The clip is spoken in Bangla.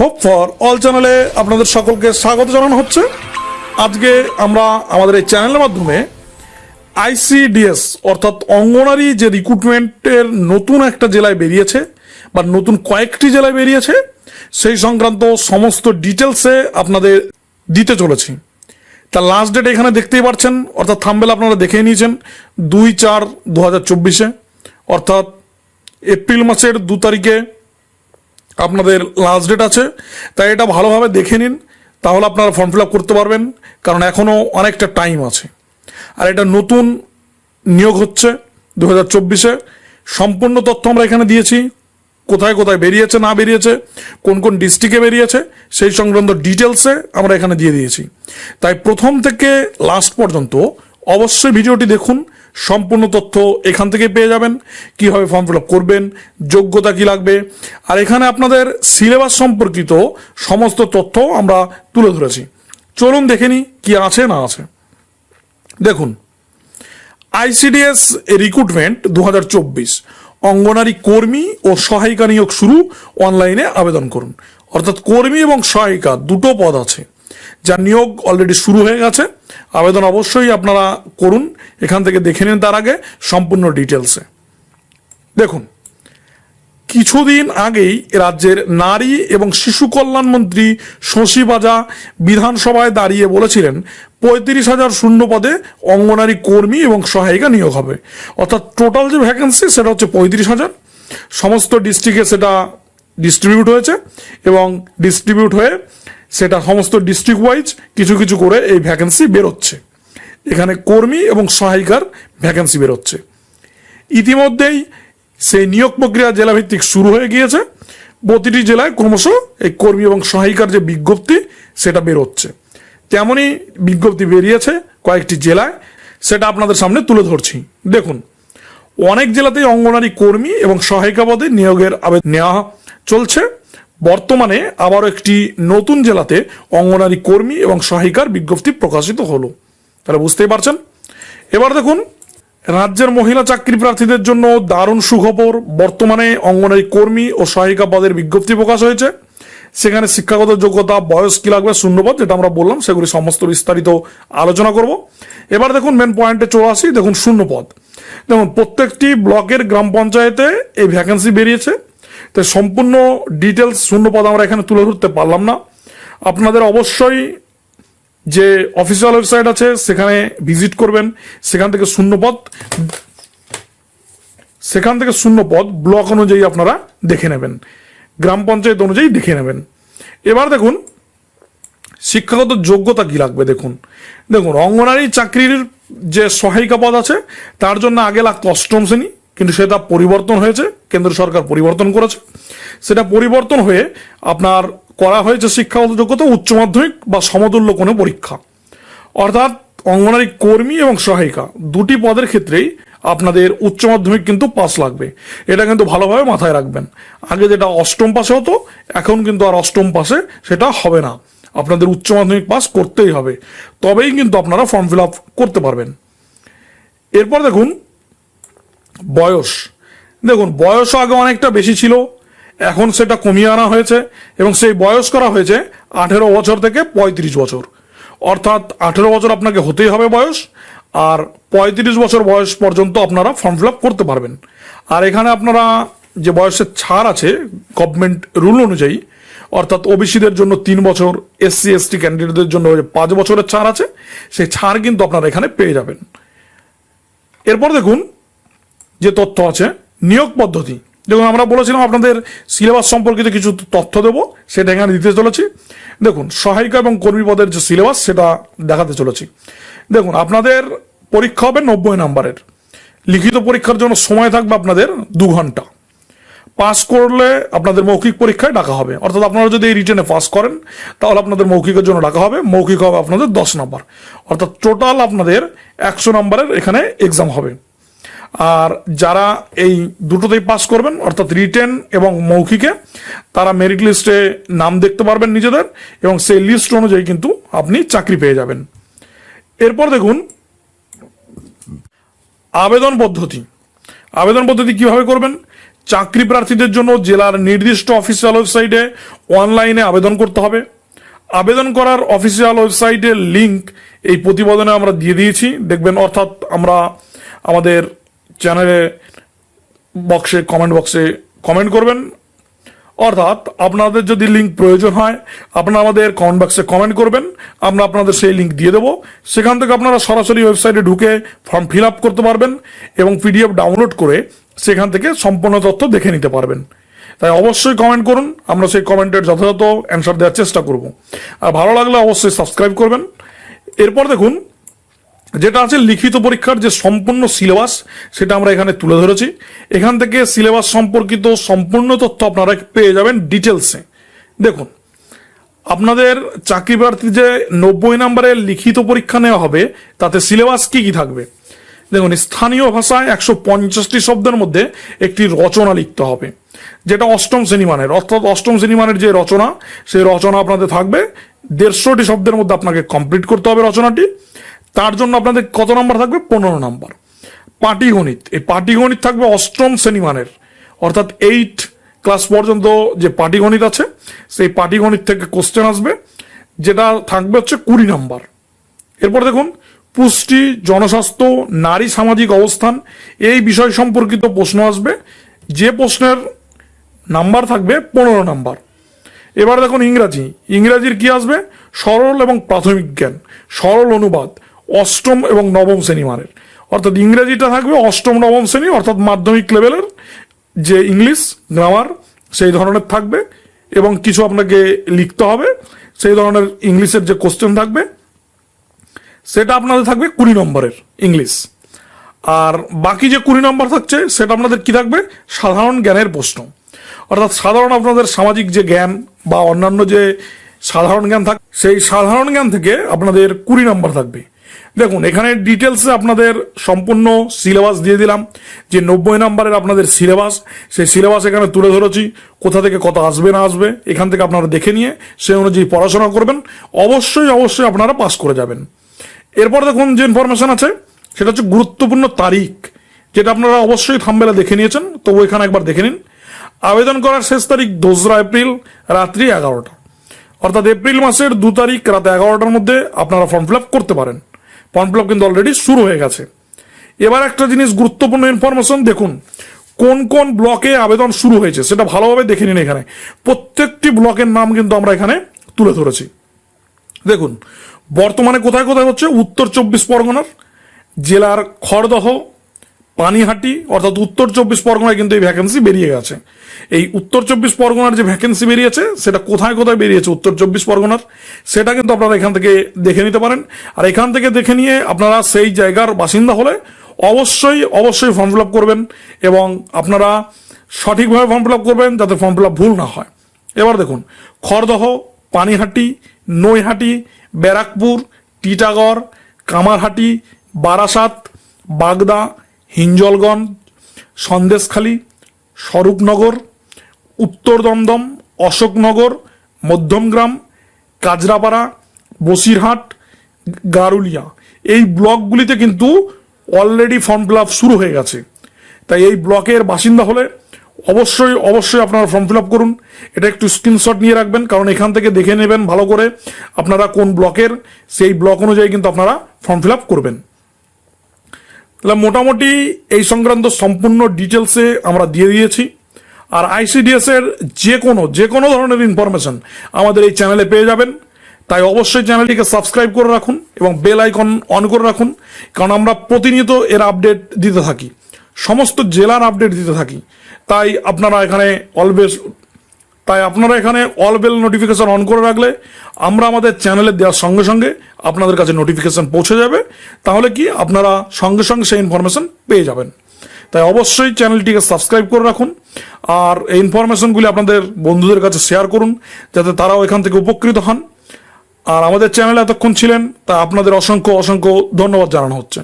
হোপ ফর অল চ্যানেলে আপনাদের সকলকে স্বাগত জানানো হচ্ছে। আজকে আমরা আমাদের এই চ্যানেলের মাধ্যমে আইসিডিএস অর্থাৎ অঙ্গনারী যে রিক্রুটমেন্টের নতুন একটা জেলায় বেরিয়েছে বা নতুন কয়েকটি জেলায় বেরিয়েছে, সেই সংক্রান্ত সমস্ত ডিটেলসে আপনাদের দিতে চলেছি। তার লাস্ট ডেট এখানে দেখতেই পাচ্ছেন অর্থাৎ থাম্বেল আপনারা দেখেই নিয়েছেন, দুই চার দু হাজার চব্বিশে, অর্থাৎ এপ্রিল মাসের দু তারিখে আপনাদের লাস্ট ডেট আছে, তাই এটা ভালোভাবে দেখে নিন, তাহলে আপনারা ফর্ম ফিল আপ করতে পারবেন, কারণ এখনও অনেকটা টাইম আছে। আর এটা নতুন নিয়োগ হচ্ছে দু হাজার চব্বিশে, সম্পূর্ণ তথ্য আমরা এখানে দিয়েছি, কোথায় কোথায় বেরিয়েছে, না বেরিয়েছে, কোন কোন ডিস্ট্রিক্টে বেরিয়েছে, সেই সংক্রান্ত ডিটেলসে আমরা এখানে দিয়ে দিয়েছি। তাই প্রথম থেকে লাস্ট পর্যন্ত অবশ্যই ভিডিওটি দেখুন সম্পূর্ণ তথ্য এখান থেকে পেয়ে যাবেন। কীভাবে ফর্ম ফিল আপ করবেন, যোগ্যতা কি লাগবে। আর এখানে আপনাদের সিলেবাস সম্পর্কিত সমস্ত তথ্য আমরা তুলে ধরেছি। চলুন দেখে নিই কি আছে না আছে। দেখুন আইসিডিএস রিক্রুটমেন্ট দু অঙ্গনারী কর্মী ও সহায়িকা নিয়োগ শুরু অনলাইনে আবেদন করুন। অর্থাৎ কর্মী এবং সহায়িকা দুটো পদ আছে। যার নিয়োগ অলরেডি শুরু হয়ে গেছে, আবেদন অবশ্যই আপনারা করুন, এখান থেকে দেখে নিন তার আগে সম্পূর্ণ ডিটেলসে দেখুন, কিছুদিন আগেই রাজ্যের নারী এবং শিশু কল্যাণ মন্ত্রী শশী বাজা বিধানসভায় দাঁড়িয়ে বলেছিলেন, পঁয়ত্রিশ হাজার শূন্য পদে অঙ্গনারী কর্মী এবং সহায়িকা নিয়োগ হবে। অর্থাৎ টোটাল যে ভ্যাকেন্সি সেটা হচ্ছে পঁয়ত্রিশ হাজার। সমস্ত ডিস্ট্রিক্টে সেটা ডিস্ট্রিবিউট হয়েছে এবং ডিস্ট্রিবিউট হয়ে সেটা সমস্ত ডিস্ট্রিক্ট ওয়াইজ কিছু কিছু করে এই ভ্যাকেন্সি বেরোচ্ছে। এখানে কর্মী এবং সহায়িকার ভ্যাকেন্সি বেরোচ্ছে। ইতিমধ্যেই সেই নিয়োগ প্রক্রিয়া জেলাভিত্তিক শুরু হয়ে গিয়েছে। প্রতিটি জেলায় ক্রমশ এই কর্মী এবং সহায়িকার যে বিজ্ঞপ্তি, সেটা বেরোচ্ছে। তেমনই বিজ্ঞপ্তি বেরিয়েছে কয়েকটি জেলায়, সেটা আপনাদের সামনে তুলে ধরছি। দেখুন, অনেক জেলাতেই অঙ্গনারী কর্মী এবং সহায়িকা পদে নিয়োগের আবেদন নেওয়া চলছে। বর্তমানে আবারও একটি নতুন জেলাতে অঙ্গনারী কর্মী এবং সহায়িকার বিজ্ঞপ্তি প্রকাশিত হলো। তাহলে বুঝতেই পারছেন? এবার দেখুন, রাজ্যের মহিলা চাকরি প্রার্থীদের জন্য দারুণ সুখবর। বর্তমানে অঙ্গনারী কর্মী ও সহায়িকা পদের বিজ্ঞপ্তি প্রকাশ হয়েছে। সেখানে শিক্ষাগত যোগ্যতা, বয়স কি লাগবে, শূন্যপদ যেটা আমরা বললাম, সেগুলি সমস্ত বিস্তারিত আলোচনা করব। এবার দেখুন মেন পয়েন্টে চলে আসি, দেখুন শূন্যপদ। দেখুন, প্রত্যেকটি ব্লকের গ্রাম পঞ্চায়েতে এই ভ্যাকেন্সি বেরিয়েছে। তো সম্পূর্ণ ডিটেলস শূন্যপদ আমরা এখানে তুলে ধরতে পারলাম না। আপনাদের অবশ্যই যে অফিসিয়াল ওয়েবসাইট আছে, সেখানে ভিজিট করবেন। সেখান থেকে শূন্যপদ, সেখান থেকে শূন্যপদ ব্লক অনুযায়ী আপনারা দেখে নেবেন। গ্রাম পঞ্চায়েত অনুযায়ী দেখে নেবেন। এবার দেখুন, শিক্ষাগত যোগ্যতা কি লাগবে দেখুন। দেখুন, অঙ্গনারী চাকরির যে সহায়িকা পদ আছে, তার জন্য আগে লাগতো অষ্টম শ্রেণি কিন্তু সেটা পরিবর্তন হয়েছে, কেন্দ্র সরকার পরিবর্তন করেছে। সেটা পরিবর্তন হয়ে আপনার করা হয়েছে শিক্ষাগত যোগ্যতা উচ্চ মাধ্যমিক বা সমতুল্য কোনো পরীক্ষা। অর্থাৎ অঙ্গনারী কর্মী এবং সহায়িকা দুটি পদের ক্ষেত্রেই আপনাদের উচ্চ মাধ্যমিক কিন্তু পাস লাগবে। এটা কিন্তু ভালোভাবে মাথায় রাখবেন। আগে যেটা অষ্টম পাশে হতো, এখন কিন্তু আর অষ্টম পাশে সেটা হবে না। আপনাদের উচ্চ মাধ্যমিক পাস করতেই হবে। তবেই কিন্তু আপনারা ফর্ম ফিল আপ করতে পারবেন। এরপর দেখুন বয়স। দেখুন বয়সও আগে অনেকটা বেশি ছিল, এখন সেটা কমিয়ে আনা হয়েছে এবং সেই বয়স করা হয়েছে আঠেরো বছর থেকে পঁয়ত্রিশ বছর। অর্থাৎ আঠেরো বছর আপনাকে হতেই হবে বয়স, আর পঁয়ত্রিশ বছর বয়স পর্যন্ত আপনারা ফর্ম ফিল করতে পারবেন। আর এখানে আপনারা যে বয়সের ছাড় আছে গভর্নমেন্ট রুল অনুযায়ী, অর্থাৎ ওবিসিদের জন্য তিন বছর এসসি এসটি ক্যান্ডিডেটদের জন্য পাঁচ বছরের ছাড় আছে, সেই ছাড় কিন্তু আপনারা এখানে পেয়ে যাবেন। এরপর দেখুন যে তথ্য আছে, নিয়োগ পদ্ধতি। দেখুন, আমরা বলেছিলাম আপনাদের সিলেবাস সম্পর্কিত কিছু তথ্য দেবো, সেটা এখানে দিতে চলেছি। দেখুন, সহায়িকা এবং কর্মী পদের যে সিলেবাস সেটা দেখাতে চলেছি। দেখুন, আপনাদের পরীক্ষা হবে নব্বই নাম্বারের। লিখিত পরীক্ষার জন্য সময় থাকবে আপনাদের দু ঘণ্টা। পাস করলে আপনাদের মৌখিক পরীক্ষায় ডাকা হবে। অর্থাৎ আপনারা যদি এই রিটেনে পাস করেন, তাহলে আপনাদের মৌখিকের জন্য ডাকা হবে। মৌখিক হবে আপনাদের দশ নম্বর। অর্থাৎ টোটাল আপনাদের একশো নাম্বারের এখানে এক্সাম হবে। আর যারা এই দুটোতেই পাস করবেন, অর্থাৎ রিটেন এবং মৌখিকে, তারা মেরিট লিস্টে নাম দেখতে পারবেন নিজেদের এবং সেই লিস্ট অনুযায়ী কিন্তু আপনি চাকরি পেয়ে যাবেন। এরপর দেখুন, আবেদন পদ্ধতি। আবেদন পদ্ধতি কীভাবে করবেন? চাকরি প্রার্থীদের জন্য জেলার নির্দিষ্ট অফিসিয়াল ওয়েবসাইটে অনলাইনে আবেদন করতে হবে। আবেদন করার অফিসিয়াল ওয়েবসাইটের লিংক এই প্রতিবেদনে আমরা দিয়ে দিয়েছি। দেখবেন, অর্থাৎ আমরা আমাদের চ্যানেলে বক্সে কমেন্ট বক্সে কমেন্ট করবেন। অর্থাৎ আপনাদের যদি লিঙ্ক প্রয়োজন হয়, আপনারা আমাদের কমেন্ট বক্সে কমেন্ট করবেন। আমরা আপনাদের সেই লিঙ্ক দিয়ে দেবো। সেখান থেকে আপনারা সরাসরি ওয়েবসাইটে ঢুকে ফর্ম ফিল আপ করতে পারবেন এবং পিডিএফ ডাউনলোড করে সেখান থেকে সম্পূর্ণ তথ্য দেখে নিতে পারবেন। তাই অবশ্যই কমেন্ট করুন। আমরা সেই কমেন্টের যথাযথ অ্যান্সার দেওয়ার চেষ্টা করব। আর ভালো লাগলে অবশ্যই সাবস্ক্রাইব করবেন। এরপর দেখুন যেটা আছে লিখিত পরীক্ষার যে সম্পূর্ণ সিলেবাস, সেটা আমরা এখানে তুলে ধরেছি। এখান থেকে সিলেবাস সম্পর্কিত সম্পূর্ণ তথ্য আপনারা পেয়ে যাবেন ডিটেলসে। দেখুন, আপনাদের চাকরি প্রার্থী যে নব্বই নম্বরের লিখিত পরীক্ষা নেওয়া হবে, তাতে সিলেবাস কি কি থাকবে? দেখুন, স্থানীয় ভাষায় একশো পঞ্চাশটি শব্দের মধ্যে একটি রচনা লিখতে হবে, যেটা অষ্টম শ্রেণি মানের। অর্থাৎ অষ্টম শ্রেণি মানের যে রচনা, সেই রচনা আপনাদের থাকবে। দেড়শোটি শব্দের মধ্যে আপনাকে কমপ্লিট করতে হবে রচনাটি। তার জন্য আপনাদের কত নাম্বার থাকবে? পনেরো নম্বর। পাটিগণিত এই পাটিগণিত থাকবে অষ্টম শ্রেণীমানের। অর্থাৎ এইট ক্লাস পর্যন্ত যে পাটিগণিত আছে, সেই পাটিগণিত থেকে কোশ্চেন আসবে, যেটা থাকবে হচ্ছে কুড়ি নাম্বার। এরপর দেখুন, পুষ্টি, জনস্বাস্থ্য, নারী সামাজিক অবস্থান, এই বিষয় সম্পর্কিত প্রশ্ন আসবে। যে প্রশ্নের নাম্বার থাকবে পনেরো নাম্বার। এবার দেখুন ইংরাজি। ইংরাজির কি আসবে? সরল এবং প্রাথমিক জ্ঞান। সরল অনুবাদ। অষ্টম এবং নবম শ্রেণি মানের। অর্থাৎ ইংরেজিটা থাকবে অষ্টম, নবম শ্রেণি, অর্থাৎ মাধ্যমিক লেভেলের যে ইংলিশ, গ্রামার, সেই ধরনের থাকবে এবং কিছু আপনাকে লিখতে হবে। সেই ধরনের ইংলিশের যে কোশ্চেন থাকবে, সেটা আপনাদের থাকবে কুড়ি নম্বরের ইংলিশ। আর বাকি যে কুড়ি নম্বর থাকছে, সেটা আপনাদের কি থাকবে? সাধারণ জ্ঞানের প্রশ্ন। অর্থাৎ সাধারণ আপনাদের সামাজিক যে জ্ঞান বা অন্যান্য যে সাধারণ জ্ঞান থাক, সেই সাধারণ জ্ঞান থেকে আপনাদের কুড়ি নম্বর থাকবে। দেখুন, এখানে ডিটেলসে আপনাদের সম্পূর্ণ সিলেবাস দিয়ে দিলাম। যে নব্বই নম্বরের আপনাদের সিলেবাস সেই সিলেবাস এখানে তুলে ধরেছি। কোথা থেকে কত আসবে, না আসবে, এখান থেকে আপনারা দেখে নিয়ে সে অনুযায়ী পড়াশোনা করবেন। অবশ্যই অবশ্যই আপনারা পাস করে যাবেন। এরপর দেখুন যে ইনফরমেশান আছে, সেটা হচ্ছে গুরুত্বপূর্ণ তারিখ, যেটা আপনারা অবশ্যই থামবেলা দেখে নিয়েছেন। তবু এখানে একবার দেখে নিন। আবেদন করার শেষ তারিখ দোসরা এপ্রিল, রাত্রি এগারোটা। অর্থাৎ এপ্রিল মাসের দু তারিখ, রাত এগারোটার মধ্যে আপনারা ফর্ম ফিল করতে পারেন। ফর্ম ফিল কিন্তু অলরেডি শুরু হয়ে গেছে। এবার একটা জিনিস গুরুত্বপূর্ণ ইনফরমেশন দেখুন, কোন কোন ব্লকে আবেদন শুরু হয়েছে, সেটা ভালোভাবে দেখে নিন এখানে। প্রত্যেকটি ব্লকের নাম কিন্তু আমরা এখানে তুলে ধরেছি। দেখুন, বর্তমানে কোথায় কোথায় হচ্ছে? উত্তর চব্বিশ পরগনার, জেলার খড়দহ পানিহাটি, অর্থাৎ উত্তর চব্বিশ পরগনায় কিন্তু এই ভ্যাকেন্সি বেরিয়ে গেছে। এই উত্তর চব্বিশ পরগনার যে ভ্যাকেন্সি বেরিয়েছে, সেটা কোথায় কোথায় বেরিয়েছে উত্তর চব্বিশ পরগনার, সেটা কিন্তু আপনারা এখান থেকে দেখে নিতে পারেন। আর এখান থেকে দেখে নিয়ে আপনারা সেই জায়গার বাসিন্দা হলে অবশ্যই অবশ্যই ফর্ম ফিল আপ করবেন এবং আপনারা সঠিকভাবে ফর্ম ফিল আপ করবেন যাতে ফর্ম ফিল আপ ভুল না হয়। এবার দেখুন, খড়দহ, পানিহাটি, নৈহাটি, ব্যারাকপুর, টিটাগড়, কামারহাটি, বারাসাত, বাগদা হিঞ্জলগঞ্জ, সন্দেশখালী, স্বরূপনগর, উত্তর দমদম, অশোকনগর, মধ্যমগ্রাম, কাজরাপাড়া, বসিরহাট, গারুলিয়া। এই ব্লকগুলিতে কিন্তু অলরেডি ফর্ম ফিল আপ শুরু হয়ে গেছে। তাই এই ব্লকের বাসিন্দা হলে অবশ্যই অবশ্যই আপনারা ফর্ম ফিল আপ করুন। এটা একটু স্ক্রিনশট নিয়ে রাখবেন, কারণ এখান থেকে দেখে নেবেন ভালো করে আপনারা কোন ব্লকের, সেই ব্লক অনুযায়ী কিন্তু আপনারা ফর্ম ফিল আপ করবেন। তাহলে মোটামুটি এই সংক্রান্ত সম্পূর্ণ ডিটেলসে আমরা দিয়ে দিয়েছি। আর আইসিডিএস এর যে কোনো যে কোনো ধরনের ইনফরমেশন আমাদের এই চ্যানেলে পেয়ে যাবেন। তাই অবশ্যই চ্যানেলটিকে সাবস্ক্রাইব করে রাখুন এবং বেল আইকন অন করে রাখুন, কারণ আমরা প্রতিনিয়ত এর আপডেট দিতে থাকি। সমস্ত জেলার আপডেট দিতে থাকি। তাই আপনারা এখানে অলওয়েজ তাই আপনারা এখানে অল বেল নোটিফিকেশন অন করে রাখলে আমরা আমাদের চ্যানেলে দেওয়ার সঙ্গে সঙ্গে আপনাদের কাছে নোটিফিকেশন পৌঁছে যাবে। তাহলে কি আপনারা সঙ্গে সঙ্গে সেই ইনফরমেশন পেয়ে যাবেন। তাই অবশ্যই চ্যানেলটিকে সাবস্ক্রাইব করে রাখুন আর এই ইনফরমেশনগুলি আপনাদের বন্ধুদের কাছে শেয়ার করুন, যাতে তারাও এখান থেকে উপকৃত হন। আর আমাদের চ্যানেলে এতক্ষণ ছিলেন, তা আপনাদের অসংখ্য অসংখ্য ধন্যবাদ জানানো হচ্ছে।